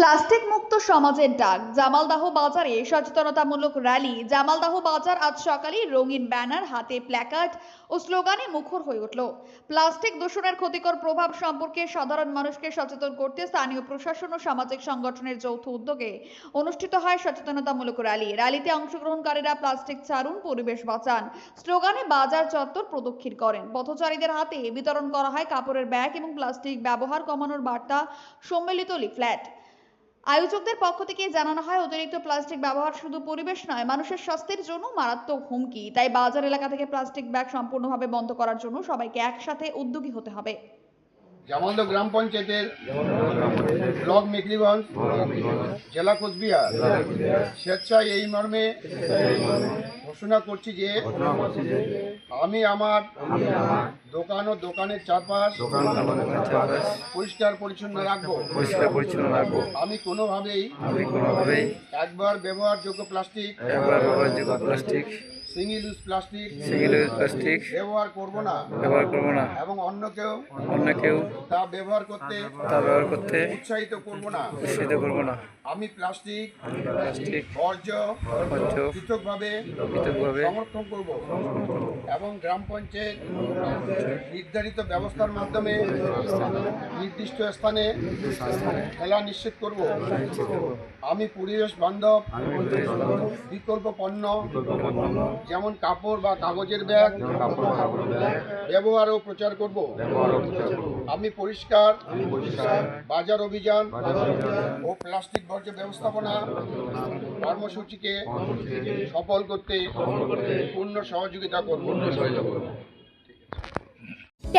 Plastic মুক্ত সমাজের ডাক। জামালদাহ বাজারে সচেতনতামূলক র্যালি। জামালদাহ বাজার আজ সকালে রঙিন ব্যানার, হাতে প্ল্যাকার্ড ও স্লোগানে মুখর হয়ে উঠল। প্লাস্টিক দূষণের ক্ষতিকর প্রভাব সম্পর্কে সাধারণ মানুষকে সচেতন করতে স্থানীয় প্রশাসন ও সামাজিক সংগঠনের যৌথ উদ্যোগে অনুষ্ঠিত হয় সচেতনতামূলক র্যালি। র্যালিতে অংশগ্রহণকারীরা প্লাস্টিক ছাড়ুন, পরিবেশ বাঁচান। স্লোগানে বাজার চত্বর প্রদক্ষিণ করেন। পথচারীদের হাতে বিতরণ করা হয় কাপড়ের ব্যাগ এবং প্লাস্টিক ব্যবহার কমানোর বার্তা সম্মিলিত লিফলেট। আয়োজকদের পক্ষ থেকে জানানো হয়, অতিরিক্ত প্লাস্টিক ব্যবহার শুধু পরিবেশ নয়, মানুষের স্বাস্থ্যের জন্য মারাত্মক হুমকি। তাই বাজার এলাকা থেকে প্লাস্টিক ব্যাগ সম্পূর্ণভাবে বন্ধ করার জন্য সবাইকে একসাথে উদ্যোগী হতে হবে। জামালদহ গ্রাম পঞ্চায়েতের ব্লক মেকলিগঞ্জ জেলা কোচবিহার। স্বেচ্ছায় এই মর্মে ঘোষণা করছি যে আমি আমার দোকান ও দোকানের চারপাশ পরিষ্কার পরিচ্ছন্ন রাখব। পরিষ্কার পরিচ্ছন্ন রাখব। আমি কোনোভাবেই আমি কোনোভাবেই একবার ব্যবহারযোগ্য প্লাস্টিক একবার ব্যবহারযোগ্য plastic single use plastic single use plastic ব্যবহার করব না। ব্যবহার করব না। এবং অন্য কেউ অন্য কেউ তা ব্যবহার করতে তা ব্যবহার করতে উৎসাহিত করব না। উৎসাহিত করব না। আমি প্লাস্টিক প্লাস্টিক বর্জ্য বর্জ্য পৃথকভাবে পৃথকভাবে সংরক্ষণ করব এবং গ্রাম পঞ্চায়েত নির্ধারিত ব্যবস্থার মাধ্যমে নির্দিষ্ট স্থানে খেলা নিশ্চিত করব। আমি পরিবেশ বান্ধব। বিকল্প পণ্য যেমন কাপড় বা কাগজের ব্যাগ ব্যবহার ও প্রচার করব। আমি পরিষ্কার বাজার অভিযান ও প্লাস্টিক বর্জ্য ব্যবস্থাপনা কর্মসূচিকে সফল করতে পূর্ণ সহযোগিতা করব।